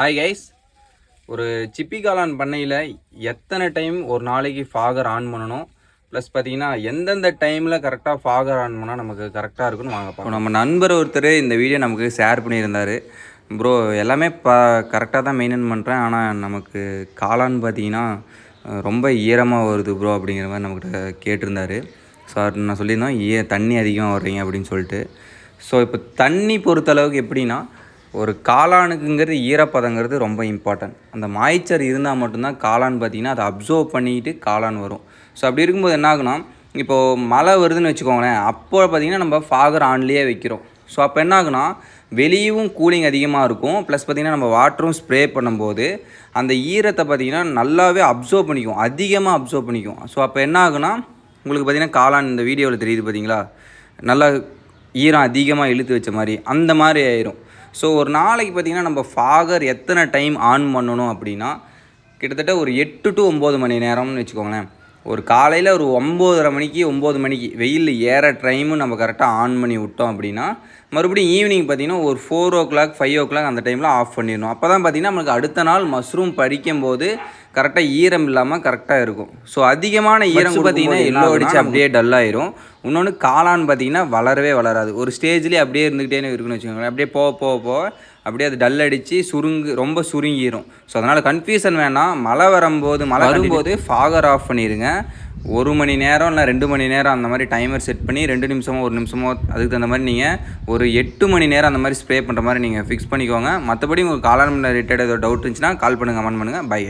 Hi guys ஒரு சிப்பி காளான் பண்ணையில் எத்தனை டைம் ஒரு நாளைக்கு ஃபாகர் ஆன் பண்ணணும்? ப்ளஸ் பார்த்தீங்கன்னா எந்தெந்த டைமில் கரெக்டாக ஃபாகர் ஆன் பண்ணால் நமக்கு கரெக்டாக இருக்குன்னு வாங்க பார்ப்போம் நம்ம நண்பர் ஒருத்தர் இந்த வீடியோ நமக்கு ஷேர் பண்ணியிருந்தார். ப்ரோ எல்லாமே ப கரெக்டாக தான் மெயின்டைன் பண்ணுறேன் ஆனால் நமக்கு காளான் பார்த்தீங்கன்னா ரொம்ப ஈரமாக வருது ப்ரோ அப்படிங்கிற மாதிரி நம்மக்கிட்ட கேட்டிருந்தார். சார் நான் சொல்லியிருந்தோம் ஏ தண்ணி அதிகமாக வர்றீங்க? அப்படின்னு சொல்லிட்டு. ஸோ இப்போ தண்ணி பொறுத்தளவுக்கு எப்படின்னா ஒரு காளானுக்குங்கிறது ஈரப்பதங்கிறது ரொம்ப இம்பார்ட்டன்ட் அந்த மாய்ச்சர் இருந்தால் மட்டும்தான் காளான் பார்த்தீங்கன்னா அதை அப்சர்வ் பண்ணிட்டு காளான் வரும். ஸோ அப்படி இருக்கும்போது என்ன ஆகுனா இப்போது மழை வருதுன்னு வச்சுக்கோங்களேன் அப்போ பார்த்தீங்கன்னா நம்ம ஃபாகர் ஆன்லேயே வைக்கிறோம். ஸோ அப்போ என்ன ஆகுனா வெளியும் கூலிங் அதிகமாக இருக்கும். ப்ளஸ் பார்த்திங்கன்னா நம்ம வாட்டரும் ஸ்ப்ரே பண்ணும்போது அந்த ஈரத்தை பார்த்திங்கன்னா நல்லாவே அப்சர்வ் பண்ணிக்கும். அதிகமாக அப்சர்வ் பண்ணிக்கும். ஸோ அப்போ என்ன ஆகுனா உங்களுக்கு பார்த்திங்கன்னா காளான் இந்த வீடியோவில் தெரியுது பார்த்தீங்களா? நல்லா ஈரம் அதிகமாக இழுத்து வச்ச மாதிரி அந்த மாதிரி ஆயிரும். ஸோ ஒரு நாளைக்கு பார்த்திங்கன்னா நம்ம ஃபாகர் எத்தனை டைம் ஆன் பண்ணணும் அப்படின்னா கிட்டத்தட்ட ஒரு எட்டு டு ஒம்பது மணி நேரம்னு வச்சுக்கோங்களேன். ஒரு காலையில் ஒரு ஒம்போதரை மணிக்கு ஒம்பது மணிக்கு வெயில் ஏற டைமும் நம்ம கரெக்டாக ஆன் பண்ணி விட்டோம் அப்படின்னா மறுபடியும் ஈவினிங் பார்த்தீங்கன்னா ஒரு four o'clock five o'clock அந்த டைமில் ஆஃப் பண்ணிடணும். அப்போ தான் பார்த்தீங்கன்னா நம்மளுக்கு அடுத்த நாள் மஷ்ரூம் படிக்கும்போது கரெக்டாக ஈரம் இல்லாமல் கரெக்டாக இருக்கும். ஸோ அதிகமான ஈரம் பார்த்தீங்கன்னா எல்லோ அடிச்சு அப்படியே டல் ஆயிரும். இன்னொன்று காளான் பார்த்தீங்கன்னா வளரவே வளராது. ஒரு ஸ்டேஜ்லேயே அப்படியே இருந்துக்கிட்டே இருக்குன்னு வச்சுக்கோங்களேன். அப்படியே போக போக போக அப்படியே அது டல் அடித்து சுருங்கு ரொம்ப சுருங்கிரும். ஸோ அதனால் கன்ஃபியூஷன் வேணாம். மழை வரும்போது மழை வரும்போது ஃபாகர் ஆஃப் பண்ணிடுங்க ஒரு மணி நேரம் இல்லை ரெண்டு மணி நேரம் அந்த மாதிரி டைமர் செட் பண்ணி ரெண்டு நிமிஷமோ ஒரு நிமிஷமோ அதுக்கு தகுந்த மாதிரி நீங்கள் ஒரு எட்டு மணி நேரம் அந்த மாதிரி ஸ்ப்ரே பண்ணுற மாதிரி நீங்கள் ஃபிக்ஸ் பண்ணிக்கோங்க. மற்றபடி உங்களுக்கு காளான் ரிலேட்டட் ஏதோ டவுட் இருந்துச்சுன்னா கால் பண்ணுங்கள் கமெண்ட் பண்ணுங்கள் பை